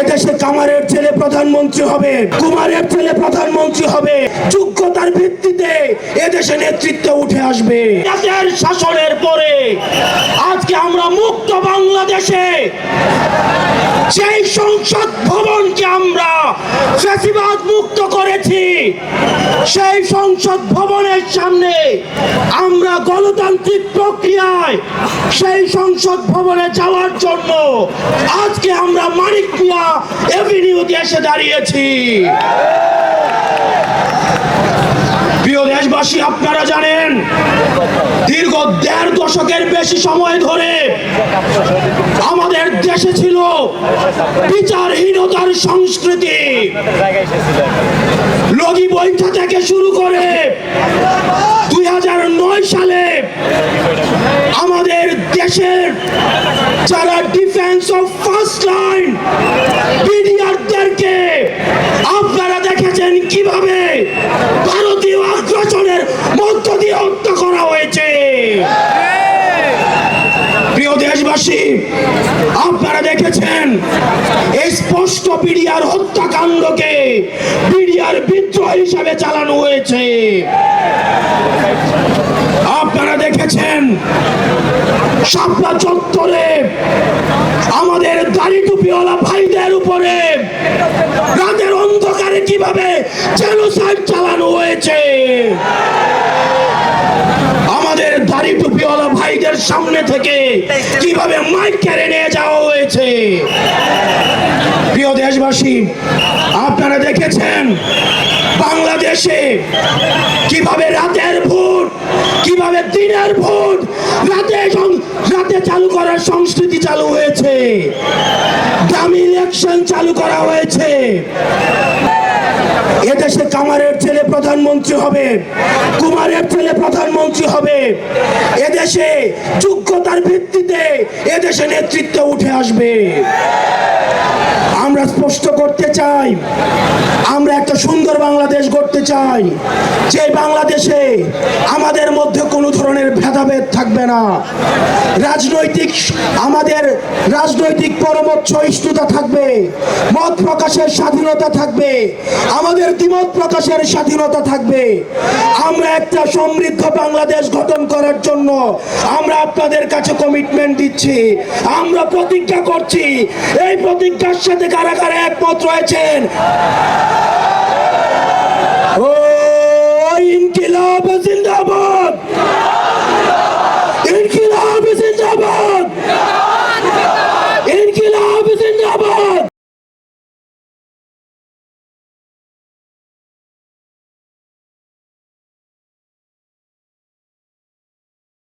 এদেশে কামারের ছেলে প্রধানমন্ত্রী হবে, কুমারের ছেলে প্রধানমন্ত্রী হবে। যোগ্যতার ভিত্তিতে এদেশে নেতৃত্ব উঠে আসবে। শাসনের পরে আজকে আমরা মুক্ত বাংলাদেশে সেই সংসদ ভবনকে আমরা ফ্যাসিবাদ মুক্ত করেছি। সেই সংসদ ভবনের সামনে আমরা গণতান্ত্রিক প্রক্রিয়ায় সেই সংসদ ভবনে যাওয়ার জন্য আজকে আমরা মানিক মিয়া এভিনিউতে এসে দাঁড়িয়েছি। প্রিয় দেশবাসী, আপনারা জানেন, দীর্ঘ দেড় দশকের বেশি সময় ধরে দেশে ছিল বিচারহীনতার সংস্কৃতি। লগি বৈঠা থেকে শুরু করে দুই হাজার নয় সালে আমাদের দেশের যারা ডিফেন্স অফ ফার্স্ট লাইন বিডিআরদেরকে আপনারা দেখেছেন কীভাবে ভারতীয় আগ্রাসনের মধ্য দিয়ে হত্যা করা হয়েছে প্রিয় দেশবাসী, আপনারা দেখেছেন স্পষ্ট বিডিআর হত্যাকাণ্ডকে বিডিআর বিদ্রোহ হিসাবে চালানো হয়েছে। আপনারা দেখেছেন শাপলা চত্বরে আমাদের দাড়ি টুপিওয়ালা ভাইদের উপরে রাতের অন্ধকারে কীভাবে চালানো হয়েছে আমাদের দাড়ি টুপিওয়ালা সামনে থেকে কীভাবে মাইক কেড়ে নিয়ে যাওয়া হয়েছে? প্রিয় দেশবাসী, আপনারা দেখেছেন বাংলাদেশে কীভাবে রাতের ভোট, কীভাবে দিনের ভোট, রাতে রাতে চালু করার সংস্কৃতি চালু হয়েছে। ইলেকশন চালু করা হয়েছে। এদেশে কামারের ছেলে প্রধানমন্ত্রী হবে, কুমারের ছেলে প্রধানমন্ত্রী হবে। এদেশে যোগ্যতার ভিত্তিতে এদেশে নেতৃত্ব উঠে আসবে। আমরা স্পষ্ট করতে চাই, আমরা একটা সুন্দর বাংলাদেশ গড়তে চাই। যে বাংলাদেশে আমাদের মধ্যে কোনো ধরনের ভেদাভেদ থাকবে না। রাজনৈতিক আমাদের রাজনৈতিক পরমত সহিষ্ণুতা থাকবে, মত প্রকাশের স্বাধীনতা থাকবে, আমাদের দ্বিমত প্রকাশের স্বাধীনতা থাকবে। আমরা একটা সমৃদ্ধ বাংলাদেশ গঠন করার জন্য আমরা আপনাদের কাছে কমিটমেন্ট দিচ্ছি, আমরা প্রতিজ্ঞা করছি, এই প্রতিজ্ঞার সাথে কারা একমত রয়েছেন? ও ইনকিলাব জিন্দাবাদ।